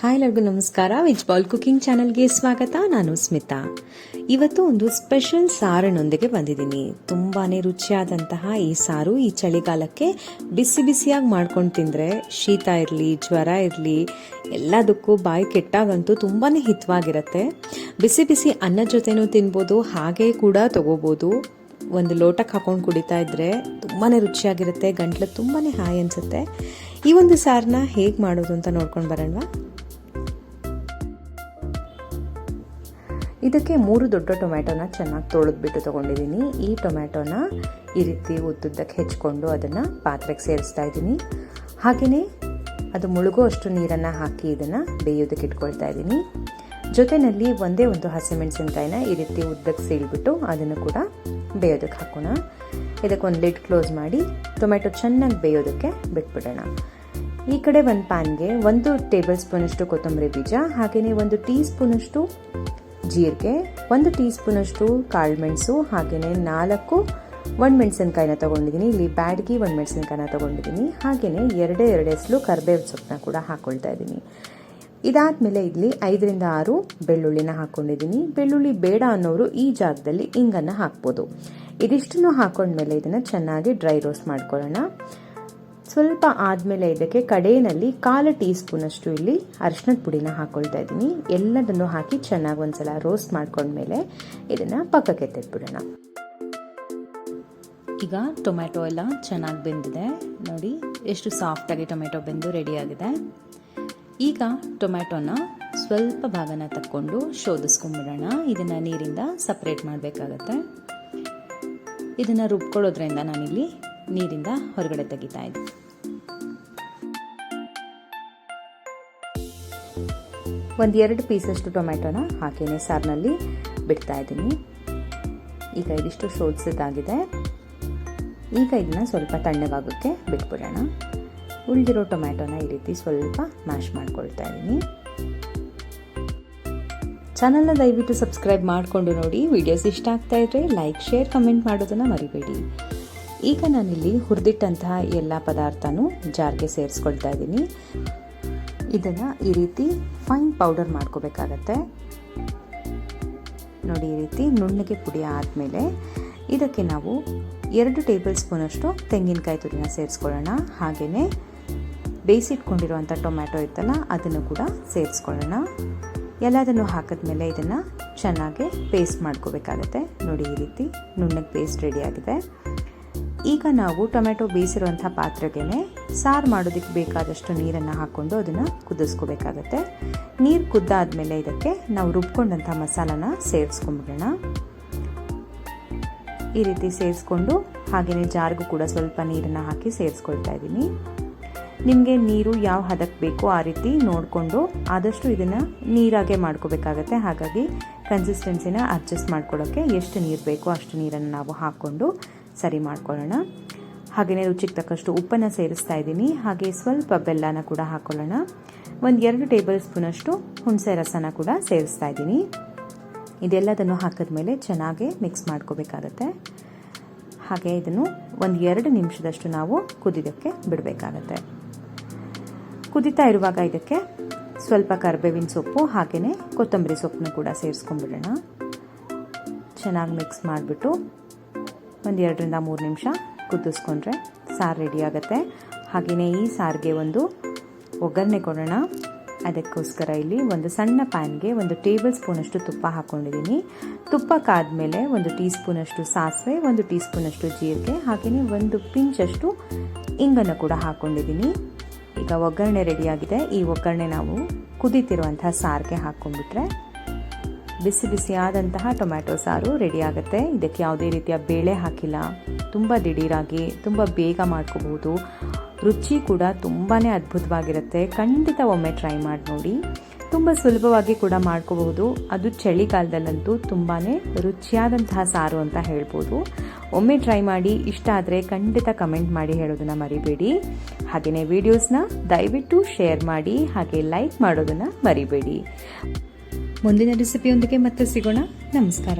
Hi ಎಲ್ಲರಿಗೂ ನಮಸ್ಕಾರ. ವಿಜ್ ball cooking ಚಾನಲ್ಗೆ ಸ್ವಾಗತ. ನಾನು ಸ್ಮಿತಾ. ಇವತ್ತು ಒಂದು ಸ್ಪೆಷಲ್ ಸಾರಿನೊಂದಿಗೆ ಬಂದಿದ್ದೀನಿ. ತುಂಬಾನೇ ರುಚಿಯಾದಂತಹ ಈ ಸಾರು ಈ ಚಳಿಗಾಲಕ್ಕೆ ಬಿಸಿ ಬಿಸಿಯಾಗಿ ಮಾಡ್ಕೊಂಡು ತಿಂದರೆ ಶೀತ ಇರಲಿ, ಜ್ವರ ಇರಲಿ, ಎಲ್ಲದಕ್ಕೂ ಬಾಯಿ ಕೆಟ್ಟಾಗಂತೂ ತುಂಬಾ ಹಿತವಾಗಿರುತ್ತೆ. ಬಿಸಿ ಬಿಸಿ ಅನ್ನ ಜೊತೆನೂ ತಿನ್ಬೋದು, ಹಾಗೆ ಕೂಡ ತಗೋಬೋದು. ಒಂದು ಲೋಟಕ್ಕೆ ಹಾಕೊಂಡು ಕುಡಿತಾ ಇದ್ರೆ ತುಂಬಾ ರುಚಿಯಾಗಿರುತ್ತೆ, ಗಂಟ್ಲು ತುಂಬಾ ಹಾಯ್ ಅನ್ಸುತ್ತೆ. ಈ ಒಂದು ಸಾರನ್ನ ಹೇಗೆ ಮಾಡೋದು ಅಂತ ನೋಡ್ಕೊಂಡು ಬರೋಣವಾ? ಇದಕ್ಕೆ ಮೂರು ದೊಡ್ಡ ಟೊಮ್ಯಾಟೊನ ಚೆನ್ನಾಗಿ ತೊಳೆದ್ಬಿಟ್ಟು ತೊಗೊಂಡಿದ್ದೀನಿ. ಈ ಟೊಮ್ಯಾಟೊನ ಈ ರೀತಿ ಉದ್ದುದ್ದಕ್ಕೆ ಹೆಚ್ಕೊಂಡು ಅದನ್ನು ಪಾತ್ರೆಗೆ ಸೇರಿಸ್ತಾ ಇದ್ದೀನಿ. ಹಾಗೆಯೇ ಅದು ಮುಳುಗೋ ಅಷ್ಟು ನೀರನ್ನು ಹಾಕಿ ಇದನ್ನು ಬೇಯೋದಕ್ಕೆ ಇಟ್ಕೊಳ್ತಾ ಇದ್ದೀನಿ. ಜೊತೆಯಲ್ಲಿ ಒಂದೇ ಒಂದು ಹಸಿಮೆಣಸಿನ್ಕಾಯಿನ ಈ ರೀತಿ ಉದ್ದಕ್ಕೆ ಸೀಳ್ಬಿಟ್ಟು ಅದನ್ನು ಕೂಡ ಬೇಯೋದಕ್ಕೆ ಹಾಕೋಣ. ಇದಕ್ಕೆ ಒಂದು ಲಿಡ್ ಕ್ಲೋಸ್ ಮಾಡಿ ಟೊಮೆಟೊ ಚೆನ್ನಾಗಿ ಬೇಯೋದಕ್ಕೆ ಬಿಟ್ಬಿಡೋಣ. ಈ ಕಡೆ ಒಂದು ಪ್ಯಾನ್ಗೆ ಒಂದು ಟೇಬಲ್ ಸ್ಪೂನಷ್ಟು ಕೊತ್ತಂಬರಿ ಬೀಜ ಹಾಗೆಯೇ ಒಂದು ಟೀ ಸ್ಪೂನಷ್ಟು ಜೀರಿಗೆ, ಒಂದು ಟೀ ಸ್ಪೂನಷ್ಟು ಕಾಳುಮೆಣಸು ಹಾಗೆಯೇ ನಾಲ್ಕು ಒಣಮೆಣಸಿನ್ಕಾಯಿನ ತೊಗೊಂಡಿದ್ದೀನಿ. ಇಲ್ಲಿ ಬ್ಯಾಡ್ಗಿ ಒಣಮೆಣಸಿನ್ಕಾಯಿನ ತೊಗೊಂಡಿದ್ದೀನಿ. ಹಾಗೆಯೇ ಎರಡೇ ಎರಡು ಎಸ್ಲು ಕರ್ಬೇವು ಸೊಪ್ಪನ್ನ ಕೂಡ ಹಾಕ್ಕೊಳ್ತಾ ಇದ್ದೀನಿ. ಇದಾದಮೇಲೆ ಇಲ್ಲಿ ಐದರಿಂದ ಆರು ಬೆಳ್ಳುಳ್ಳಿನ ಹಾಕ್ಕೊಂಡಿದ್ದೀನಿ ಬೆಳ್ಳುಳ್ಳಿ ಬೇಡ ಅನ್ನೋರು ಈ ಜಾಗದಲ್ಲಿ ಇಂಗನ್ನು ಹಾಕ್ಬೋದು. ಇದಿಷ್ಟನ್ನು ಹಾಕೊಂಡ್ಮೇಲೆ ಇದನ್ನು ಚೆನ್ನಾಗಿ ಡ್ರೈ ರೋಸ್ಟ್ ಮಾಡ್ಕೊಳ್ಳೋಣ. ಸ್ವಲ್ಪ ಆದಮೇಲೆ ಇದಕ್ಕೆ ಕಡೆಯಲ್ಲಿ ಕಾಲು ಟೀ ಸ್ಪೂನಷ್ಟು ಇಲ್ಲಿ ಅರಿಶಿನದ ಪುಡಿನ ಹಾಕ್ಕೊಳ್ತಾ ಇದ್ದೀನಿ. ಎಲ್ಲದನ್ನು ಹಾಕಿ ಚೆನ್ನಾಗಿ ಒಂದ್ಸಲ ರೋಸ್ಟ್ ಮಾಡ್ಕೊಂಡ್ಮೇಲೆ ಇದನ್ನು ಪಕ್ಕಕ್ಕೆ ತೆಗೆದ್ಬಿಡೋಣ ಈಗ ಟೊಮ್ಯಾಟೊ ಎಲ್ಲ ಚೆನ್ನಾಗಿ ಬೆಂದಿದೆ. ನೋಡಿ, ಎಷ್ಟು ಸಾಫ್ಟಾಗಿ ಟೊಮೆಟೊ ಬೆಂದು ರೆಡಿಯಾಗಿದೆ ಈಗ ಟೊಮ್ಯಾಟೊನ ಸ್ವಲ್ಪ ಭಾಗನ ತಕ್ಕೊಂಡು ಶೋಧಿಸ್ಕೊಂಡ್ಬಿಡೋಣ ಇದನ್ನು ನೀರಿಂದ ಸಪ್ರೇಟ್ ಮಾಡಬೇಕಾಗತ್ತೆ. ಇದನ್ನು ರುಬ್ಕೊಳ್ಳೋದ್ರಿಂದ ನಾನಿಲ್ಲಿ ನೀರಿಂದ ಹೊರಗಡೆ ತೆಗಿತಾ ಇದ್ದೆ. ಒಂದು ಎರಡು ಪೀಸಷ್ಟು ಟೊಮೆಟೊನ ಹಾಕೇನೆ ಸಾರಿನಲ್ಲಿ ಬಿಡ್ತಾ ಇದ್ದೀನಿ. ಈಗ ಇದಿಷ್ಟು ಸೋಲ್ಸಿದ್ದಾಗಿದೆ ಈಗ ಇದನ್ನ ಸ್ವಲ್ಪ ತಣ್ಣಗಾಗೋಕ್ಕೆ ಬಿಟ್ಬಿಡೋಣ. ಉಳಿದಿರೋ ಟೊಮ್ಯಾಟೊನ ಈ ರೀತಿ ಸ್ವಲ್ಪ ಮ್ಯಾಶ್ ಮಾಡ್ಕೊಳ್ತಾ ಇದ್ದೀನಿ. ಚಾನಲ್ನ ದಯವಿಟ್ಟು ಸಬ್ಸ್ಕ್ರೈಬ್ ಮಾಡಿಕೊಂಡು ನೋಡಿ. ವಿಡಿಯೋಸ್ ಇಷ್ಟ ಆಗ್ತಾ ಇದ್ರೆ ಲೈಕ್, ಶೇರ್, ಕಮೆಂಟ್ ಮಾಡೋದನ್ನು ಮರಿಬೇಡಿ. ಈಗ ನಾನಿಲ್ಲಿ ಹುರಿದಿಟ್ಟಂತಹ ಎಲ್ಲ ಪದಾರ್ಥನೂ ಜಾರ್ಗೆ ಸೇರಿಸ್ಕೊಳ್ತಾ ಇದ್ದೀನಿ. ಇದನ್ನು ಈ ರೀತಿ ಫೈನ್ ಪೌಡರ್ ಮಾಡ್ಕೋಬೇಕಾಗತ್ತೆ. ನೋಡಿ, ಈ ರೀತಿ ನುಣ್ಣಗೆ ಪುಡಿ ಆದಮೇಲೆ ಇದಕ್ಕೆ ನಾವು ಎರಡು ಟೇಬಲ್ ಸ್ಪೂನಷ್ಟು ತೆಂಗಿನಕಾಯಿ ತುರಿನ ಸೇರಿಸ್ಕೊಳ್ಳೋಣ. ಹಾಗೆಯೇ ಬೇಯಿಸಿಟ್ಕೊಂಡಿರುವಂಥ ಟೊಮ್ಯಾಟೊ ಇತ್ತಲ್ಲ, ಅದನ್ನು ಕೂಡ ಸೇರಿಸ್ಕೊಳ್ಳೋಣ. ಎಲ್ಲದನ್ನು ಹಾಕಿದ್ಮೇಲೆ ಇದನ್ನು ಚೆನ್ನಾಗಿ ಪೇಸ್ಟ್ ಮಾಡ್ಕೋಬೇಕಾಗತ್ತೆ. ನೋಡಿ, ಈ ರೀತಿ ನುಣ್ಣಗೆ ಪೇಸ್ಟ್ ರೆಡಿಯಾಗಿದೆ ಈಗ ನಾವು ಟೊಮೆಟೊ ಬೇಯಿಸಿರುವಂಥ ಪಾತ್ರೆಗೆ ಸಾರು ಮಾಡೋದಕ್ಕೆ ಬೇಕಾದಷ್ಟು ನೀರನ್ನು ಹಾಕ್ಕೊಂಡು ಅದನ್ನು ಕುದಿಸ್ಕೋಬೇಕಾಗತ್ತೆ. ನೀರು ಕುದ್ದಾದ್ಮೇಲೆ ಇದಕ್ಕೆ ನಾವು ರುಬ್ಕೊಂಡಂಥ ಮಸಾಲಾನ ಸೇರಿಸ್ಕೊಂಡ್ಬಿಡೋಣ ಈ ರೀತಿ ಸೇರಿಸ್ಕೊಂಡು ಹಾಗೆಯೇ ಜಾರ್ಗೂ ಕೂಡ ಸ್ವಲ್ಪ ನೀರನ್ನು ಹಾಕಿ ಸೇರಿಸ್ಕೊಳ್ತಾ ಇದ್ದೀನಿ. ನಿಮಗೆ ನೀರು ಯಾವ ಹದಕ್ಕೆ ಬೇಕೋ ಆ ರೀತಿ ನೋಡಿಕೊಂಡು ಆದಷ್ಟು ಇದನ್ನು ನೀರಾಗೆ ಮಾಡ್ಕೋಬೇಕಾಗತ್ತೆ. ಹಾಗಾಗಿ ಕನ್ಸಿಸ್ಟೆನ್ಸಿನ ಅಡ್ಜಸ್ಟ್ ಮಾಡ್ಕೊಳ್ಳೋಕ್ಕೆ ಎಷ್ಟು ನೀರು ಬೇಕೋ ಅಷ್ಟು ನೀರನ್ನು ನಾವು ಹಾಕ್ಕೊಂಡು ಸರಿ ಮಾಡ್ಕೊಳ್ಳೋಣ. ಹಾಗೆಯೇ ರುಚಿಗೆ ತಕ್ಕಷ್ಟು ಉಪ್ಪನ್ನು ಸೇರಿಸ್ತಾ ಇದ್ದೀನಿ. ಹಾಗೆ ಸ್ವಲ್ಪ ಬೆಲ್ಲನ ಕೂಡ ಹಾಕ್ಕೊಳ್ಳೋಣ ಒಂದು ಎರಡು ಟೇಬಲ್ ಸ್ಪೂನಷ್ಟು ಹುಣಸೆ ರಸನ ಕೂಡ ಸೇರಿಸ್ತಾ ಇದ್ದೀನಿ. ಇದೆಲ್ಲದನ್ನು ಹಾಕಿದ್ಮೇಲೆ ಚೆನ್ನಾಗಿ ಮಿಕ್ಸ್ ಮಾಡ್ಕೋಬೇಕಾಗತ್ತೆ. ಹಾಗೆ ಇದನ್ನು ಒಂದು ಎರಡು ನಿಮಿಷದಷ್ಟು ನಾವು ಕುದಿಯೋಕ್ಕೆ ಬಿಡಬೇಕಾಗತ್ತೆ. ಕುದಿತಾ ಇರುವಾಗ ಇದಕ್ಕೆ ಸ್ವಲ್ಪ ಕರಿಬೇವಿನ ಸೊಪ್ಪು ಹಾಗೆಯೇ ಕೊತ್ತಂಬರಿ ಸೊಪ್ಪನ್ನು ಕೂಡ ಸೇರಿಸ್ಕೊಂಡ್ಬಿಡೋಣ. ಚೆನ್ನಾಗಿ ಮಿಕ್ಸ್ ಮಾಡಿಬಿಟ್ಟು ಒಂದು ಎರಡರಿಂದ ಮೂರು ನಿಮಿಷ ಕುದಿಸ್ಕೊಂಡ್ರೆ ಸಾರು ರೆಡಿ ಆಗುತ್ತೆ. ಹಾಗೆಯೇ ಈ ಸಾರಿಗೆ ಒಂದು ಒಗ್ಗರಣೆ ಕೊಡೋಣ. ಅದಕ್ಕೋಸ್ಕರ ಇಲ್ಲಿ ಒಂದು ಸಣ್ಣ ಪ್ಯಾನ್ಗೆ ಒಂದು ಟೇಬಲ್ ಸ್ಪೂನಷ್ಟು ತುಪ್ಪ ಹಾಕ್ಕೊಂಡಿದ್ದೀನಿ ತುಪ್ಪ ಕಾದ್ಮೇಲೆ ಒಂದು ಟೀ ಸ್ಪೂನಷ್ಟು ಸಾಸಿವೆ, ಒಂದು ಟೀ ಸ್ಪೂನಷ್ಟು ಜೀರಿಗೆ ಹಾಗೆಯೇ ಒಂದು ಪಿಂಚಷ್ಟು ಇಂಗನ್ನು ಕೂಡ ಹಾಕ್ಕೊಂಡಿದ್ದೀನಿ ಈಗ ಒಗ್ಗರಣೆ ರೆಡಿಯಾಗಿದೆ ಈ ಒಗ್ಗರಣೆ ನಾವು ಕುದಿತಿರುವಂತಹ ಸಾರಿಗೆ ಹಾಕ್ಕೊಂಡ್ಬಿಟ್ರೆ ಬಿಸಿ ಬಿಸಿಯಾದಂತಹ ಟೊಮ್ಯಾಟೊ ಸಾರು ರೆಡಿ ಆಗುತ್ತೆ. ಇದಕ್ಕೆ ಯಾವುದೇ ರೀತಿಯ ಬೇಳೆ ಹಾಕಿಲ್ಲ. ತುಂಬ ದಿಢೀರಾಗಿ, ತುಂಬ ಬೇಗ ಮಾಡ್ಕೋಬಹುದು. ರುಚಿ ಕೂಡ ತುಂಬಾ ಅದ್ಭುತವಾಗಿರುತ್ತೆ. ಖಂಡಿತ ಒಮ್ಮೆ ಟ್ರೈ ಮಾಡಿ ನೋಡಿ. ತುಂಬ ಸುಲಭವಾಗಿ ಕೂಡ ಮಾಡ್ಕೋಬಹುದು. ಅದು ಚಳಿಗಾಲದಲ್ಲಂತೂ ತುಂಬಾ ರುಚಿಯಾದಂತಹ ಸಾರು ಅಂತ ಹೇಳ್ಬೋದು. ಒಮ್ಮೆ ಟ್ರೈ ಮಾಡಿ, ಇಷ್ಟ ಆದರೆ ಖಂಡಿತ ಕಮೆಂಟ್ ಮಾಡಿ ಹೇಳೋದನ್ನು ಮರಿಬೇಡಿ. ಹಾಗೆಯೇ ವಿಡಿಯೋಸ್ನ ದಯವಿಟ್ಟು ಶೇರ್ ಮಾಡಿ, ಹಾಗೆ ಲೈಕ್ ಮಾಡೋದನ್ನು ಮರಿಬೇಡಿ. ಮುಂದಿನ ರೆಸಿಪಿಯೊಂದಿಗೆ ಮತ್ತೆ ಸಿಗೋಣ. ನಮಸ್ಕಾರ.